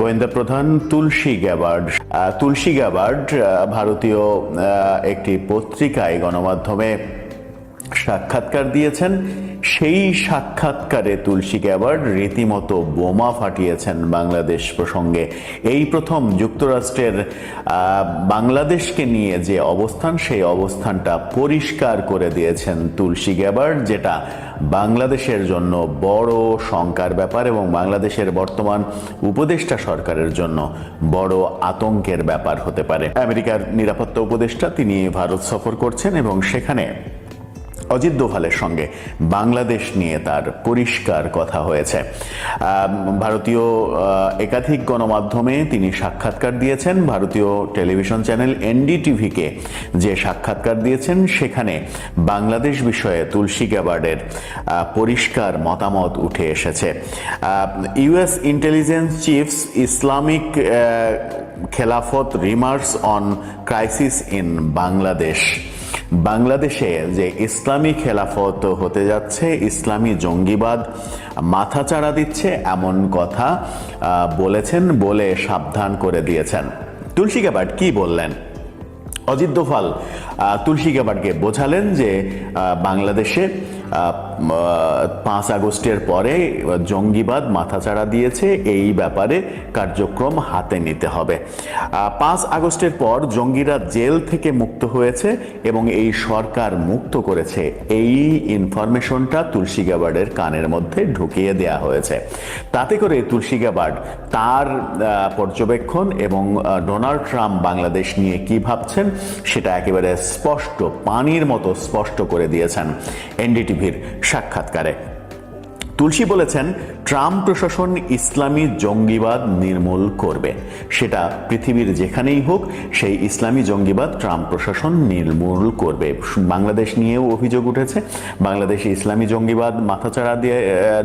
গোয়েন্দা প্রধান তুলসী গ্যাবার্ড তুলসী গ্যাবার্ড ভারতীয় একটি পত্রিকায় গণমাধ্যমে সাক্ষাৎকার দিয়েছেন। সেই সাক্ষাৎকারে তুলসী গ্যাবার্ড রীতিমতো বোমা ফাটিয়েছেন বাংলাদেশ প্রসঙ্গে। এই প্রথম যুক্তরাষ্ট্রের বাংলাদেশকে নিয়ে যে অবস্থান, সেই অবস্থানটা পরিষ্কার করে দিয়েছেন তুলসী গ্যাবার্ড যেটা বাংলাদেশের জন্য বড় শঙ্কার ব্যাপার এবং বাংলাদেশের বর্তমান উপদেষ্টা সরকারের জন্য বড় আতঙ্কের ব্যাপার হতে পারে। আমেরিকার নিরাপত্তা উপদেষ্টা, তিনি ভারত সফর করছেন এবং সেখানে অজিত দোভালের সঙ্গে বাংলাদেশ নিয়ে তার পরিষ্কার কথা হয়েছে। ভারতীয় একাধিক গণমাধ্যমে তিনি সাক্ষাৎকার দিয়েছেন। ভারতীয় টেলিভিশন চ্যানেল এনডিটিভিকে যে সাক্ষাৎকার দিয়েছেন, সেখানে বাংলাদেশ বিষয়ে তুলসী গ্যাবার্ডের পরিষ্কার মতামত উঠে এসেছে। ইউএস ইন্টেলিজেন্স চিফস ইসলামিক খেলাফত remarks on crisis in Bangladesh. বাংলাদেশে যে ইসলামী খেলাফত হতে যাচ্ছে ইসলামী জঙ্গিবাদ মাথাচাড়া দিচ্ছে এমন কথা বলেছেন বলে সাবধান করে দিয়েছেন। তুলসী কাবাট কি বললেন? অজিত আহ, তুলসী কাবাটকে বোঝালেন যে বাংলাদেশে পাঁচ আগস্টের পরে জঙ্গিবাদ মাথাচাড়া দিয়েছে। এই ব্যাপারে কার্যক্রম হাতে নিতে হবে। পাঁচ আগস্টের পর জঙ্গিরা জেল থেকে মুক্ত হয়েছে এবং এই সরকার মুক্ত করেছে। এই ইনফরমেশনটা তুলসী গ্যাবার্ডের কানের মধ্যে ঢুকিয়ে দেয়া হয়েছে। তাতে করে তুলসী গ্যাবার্ড তার পর্যবেক্ষণ এবং ডোনাল্ড ট্রাম্প বাংলাদেশ নিয়ে কি ভাবছেন সেটা একেবারে স্পষ্ট, পানির মতো স্পষ্ট করে দিয়েছেন। এনডিটিভির সাক্ষাৎকারে। তুলসী বলেছেন ট্রাম্প প্রশাসন ইসলামী জঙ্গিবাদ নির্মূল করবে। সেটা পৃথিবীর যেখানেই হোক, সেই ইসলামী জঙ্গিবাদ ট্রাম্প প্রশাসন নির্মূল করবে। বাংলাদেশ নিয়েও অভিযোগ উঠেছে। বাংলাদেশে ইসলামী জঙ্গিবাদ মাথাচাড়া দিয়ে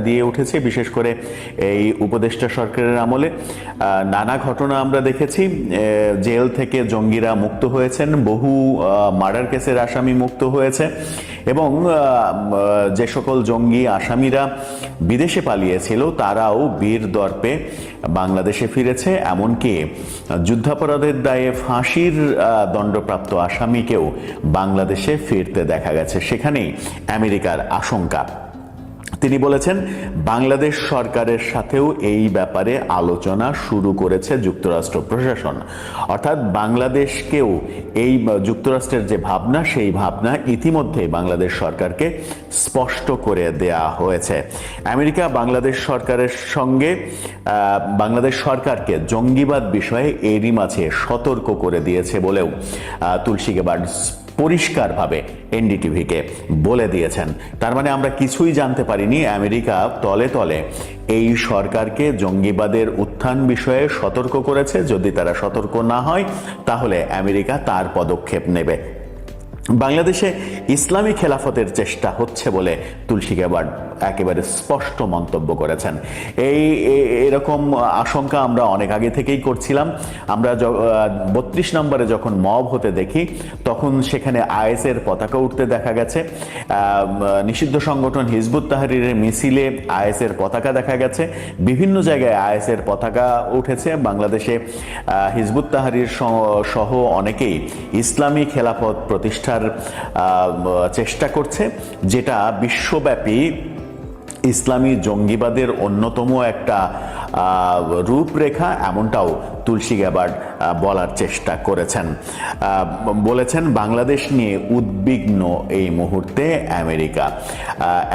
দিয়ে উঠেছে। বিশেষ করে এই উপদেষ্টা সরকারের আমলে। নানা ঘটনা আমরা দেখেছি। জেল থেকে জঙ্গিরা মুক্ত হয়েছেন। বহু মার্ডার কেসের আসামি মুক্ত হয়েছে। এবং যে সকল জঙ্গি আসামিরা বিদেশে পালিয়েছিল তারাও বীর দর্পে বাংলাদেশে ফিরেছে, এমনকি যুদ্ধাপরাধের দায়ে ফাঁসির দণ্ডপ্রাপ্ত আসামিকেও বাংলাদেশে ফিরতে দেখা গেছে। সেখানেই আমেরিকার আশঙ্কা। তিনি বলেছেন, বাংলাদেশ সরকারের সাথেও এই ব্যাপারে আলোচনা শুরু করেছে যুক্তরাষ্ট্র প্রশাসন। অর্থাৎ বাংলাদেশকেও এই যুক্তরাষ্ট্রের যে ভাবনা, সেই ভাবনা ইতিমধ্যে বাংলাদেশ সরকারকে স্পষ্ট করে দেয়া হয়েছে। আমেরিকা বাংলাদেশ সরকারের সঙ্গে বাংলাদেশ সরকারকে জঙ্গিবাদ বিষয়ে এরই মাঝে সতর্ক করে দিয়েছে বলেও তুলসী গেবার্ড পরিষ্কারভাবে এনডিটিভিকে বলে দিয়েছেন। তার মানে আমরা কিছুই জানতে পারিনি, আমেরিকা তলে তলে এই সরকারকে জঙ্গিবাদের উত্থান বিষয়ে সতর্ক করেছে। যদি তারা সতর্ক না হয়, তাহলে আমেরিকা তার পদক্ষেপ নেবে। বাংলাদেশে ইসলামী খেলাফতের চেষ্টা হচ্ছে বলে তুলসী গ্যাবার্ড একেবারে স্পষ্ট মন্তব্য করেছেন। এই এরকম আশঙ্কা আমরা অনেক আগে থেকেই করছিলাম। আমরা বত্রিশ নম্বরে যখন মব হতে দেখি, তখন সেখানে আইএসের পতাকা উঠতে দেখা গেছে। নিষিদ্ধ সংগঠন হিজবুত তাহরিরের মিছিলে আইএসের পতাকা দেখা গেছে। বিভিন্ন জায়গায় আইএসের পতাকা উঠেছে। বাংলাদেশে হিজবুত তাহারির সহ- সহ অনেকেই ইসলামী খেলাফত প্রতিষ্ঠার চেষ্টা করছে, যেটা বিশ্বব্যাপী ইসলামী জঙ্গিবাদের অন্যতম একটা রূপরেখা এমনটাও তুলসী গ্যাবার্ড বলার চেষ্টা করেছেন। বলেছেন, বাংলাদেশ নিয়ে উদ্বিগ্ন এই মুহূর্তে আমেরিকা।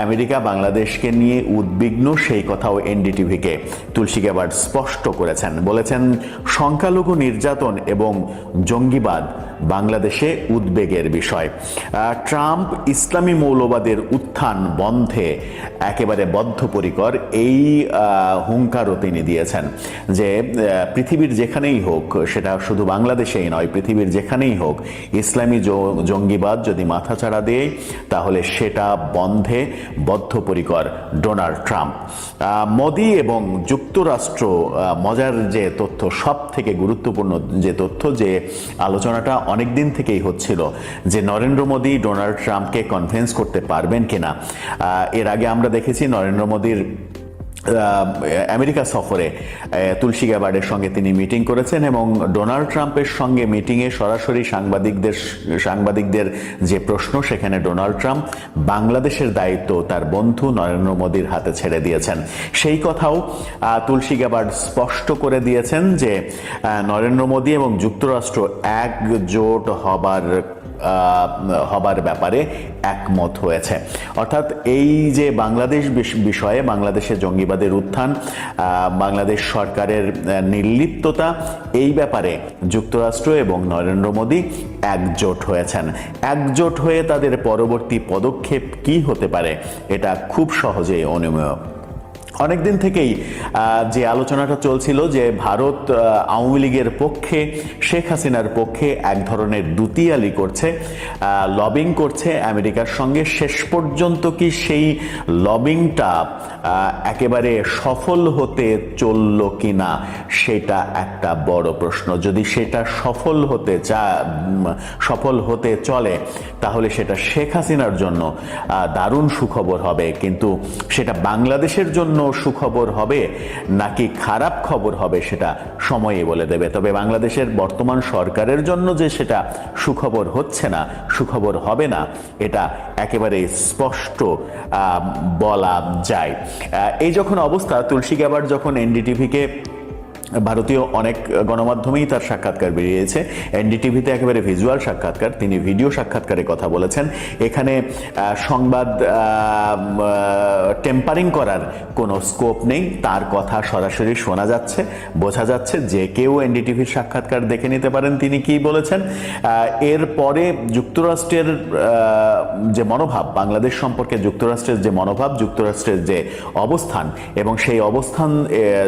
আমেরিকা বাংলাদেশকে নিয়ে উদ্বিগ্ন সেই কথাও এনডিটিভিকে তুলসী গ্যাবার্ড স্পষ্ট করেছেন। বলেছেন, সংখ্যালঘু নির্যাতন এবং জঙ্গিবাদ বাংলাদেশে উদ্বেগের বিষয়। ট্রাম্প ইসলামী মৌলবাদের উত্থান বন্ধে একেবারে বদ্ধপরিকর এই হুঙ্কারও তিনি দিয়েছেন যে পৃথিবীর যেখানেই হোক, সেটা শুধু বাংলাদেশেই নয়, পৃথিবীর যেখানেই হোক, ইসলামী জঙ্গিবাদ যদি মাথাচাড়া দেয়, তাহলে সেটা বন্ধে বদ্ধপরিকর ডোনাল্ড ট্রাম্প। মোদি এবং যুক্তরাষ্ট্র মজার যে তথ্য সব থেকে গুরুত্বপূর্ণ যে তথ্য, যে আলোচনাটা অনেক দিন থেকেই হচ্ছিল, যে নরেন্দ্র মোদী ডোনাল্ড ট্রাম্পকে কনভিন্স করতে পারবেন কিনা। এর আগে আমরা দেখেছি নরেন্দ্র মোদীর আমেরিকা সফরে তুলসী গ্যাবার্ডের সঙ্গে তিনি মিটিং করেছেন এবং ডোনাল্ড ট্রাম্পের সঙ্গে মিটিংয়ে সরাসরি সাংবাদিকদের সাংবাদিকদের যে প্রশ্ন, সেখানে ডোনাল্ড ট্রাম্প বাংলাদেশের দায়িত্ব তার বন্ধু নরেন্দ্র মোদীর হাতে ছেড়ে দিয়েছেন। সেই কথাও তুলসী গ্যাবার্ড স্পষ্ট করে দিয়েছেন যে নরেন্দ্র মোদী এবং যুক্তরাষ্ট্র একজোট হবার হবার ব্যাপারে একমত হয়েছে। অর্থাৎ এই যে বাংলাদেশ বিষ- বিষয়ে বাংলাদেশে জঙ্গিবাদের উত্থান বাংলাদেশ সরকারের নির্লিপ্ততা, এই ব্যাপারে যুক্তরাষ্ট্র এবং নরেন্দ্র মোদী একজোট হয়েছেন। একজোট হয়ে তাদের পরবর্তী পদক্ষেপ কি হতে পারে, এটা খুব সহজেই অনুমেয় অনেকদিন থেকেই যে আলোচনাটা চলছিল যে ভারত আওয়ামী লীগের পক্ষে, শেখ হাসিনার পক্ষে এক ধরনের দুতিয়ালি করছে লবিং করছে আমেরিকার সঙ্গে। শেষ পর্যন্ত কি সেই লবিংটা একেবারে সফল হতে চলল কি না সেটা একটা বড় প্রশ্ন। যদি সেটা সফল হতে চা সফল হতে চলে, তাহলে সেটা শেখ হাসিনার জন্য দারুণ সুখবর হবে। কিন্তু সেটা বাংলাদেশের জন্য সুখবর হবে নাকি খারাপ খবর হবে সেটা সময়ে বলে দেবে। তবে বাংলাদেশের বর্তমান সরকারের জন্য যে সেটা সুখবর হচ্ছে না, সুখবর হবে না, এটা একেবারে স্পষ্ট বলা যায়। এই যখন অবস্থা, তুলসী গ্যাবার যখন এনডিটিভিকে ভারতীয় অনেক গণমাধ্যমেই তার সাক্ষাৎকার বেরিয়েছে। এনডিটিভিতে একেবারে ভিজুয়াল সাক্ষাৎকার, তিনি ভিডিও সাক্ষাৎকারে কথা বলেছেন। এখানে সংবাদ টেম্পারিং করার কোনো স্কোপ নেই। তার কথা সরাসরি শোনা যাচ্ছে, বোঝা যাচ্ছে যে কেউ এনডিটিভির সাক্ষাৎকার দেখে নিতে পারেন তিনি কি বলেছেন। এরপরে যুক্তরাষ্ট্রের যে মনোভাব, বাংলাদেশ সম্পর্কে যুক্তরাষ্ট্রের যে মনোভাব, যুক্তরাষ্ট্রের যে অবস্থান এবং সেই অবস্থান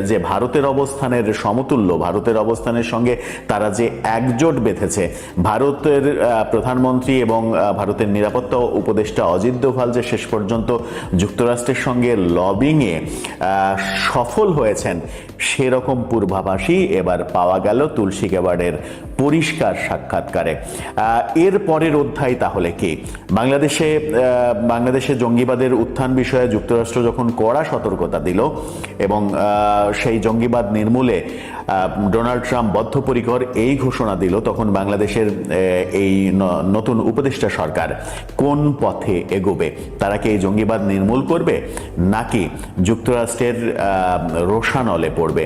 যে ভারতের অবস্থানের সমতুল্য ভারতের অবস্থানের সঙ্গে তারা যে একজোট বেঁধেছে, ভারতের প্রধানমন্ত্রী এবং ভারতের নিরাপত্তা উপদেষ্টা অজিত দোভাল যে শেষ পর্যন্ত যুক্তরাষ্ট্রের সঙ্গে লবিংয়ে সফল হয়েছেন, সেরকম পূর্বাভাসই এবার পাওয়া গেল তুলসী গ্যাবার্ডের পরিষ্কার সাক্ষাৎকারে। এর পরের অধ্যায় তাহলে কি? বাংলাদেশে বাংলাদেশে জঙ্গিবাদের উত্থান বিষয়ে যুক্তরাষ্ট্র যখন কড়া সতর্কতা দিল এবং সেই জঙ্গিবাদ নির্মূলে ডোনাল্ড ট্রাম্প বদ্ধপরিকর এই ঘোষণা দিল তখন বাংলাদেশের এই নতুন উপদেষ্টা সরকার কোন পথে এগোবে? তারা কি এই জঙ্গিবাদ নির্মূল করবে? নাকি যুক্তরাষ্ট্রের আহ, রোষানলে পড়বে?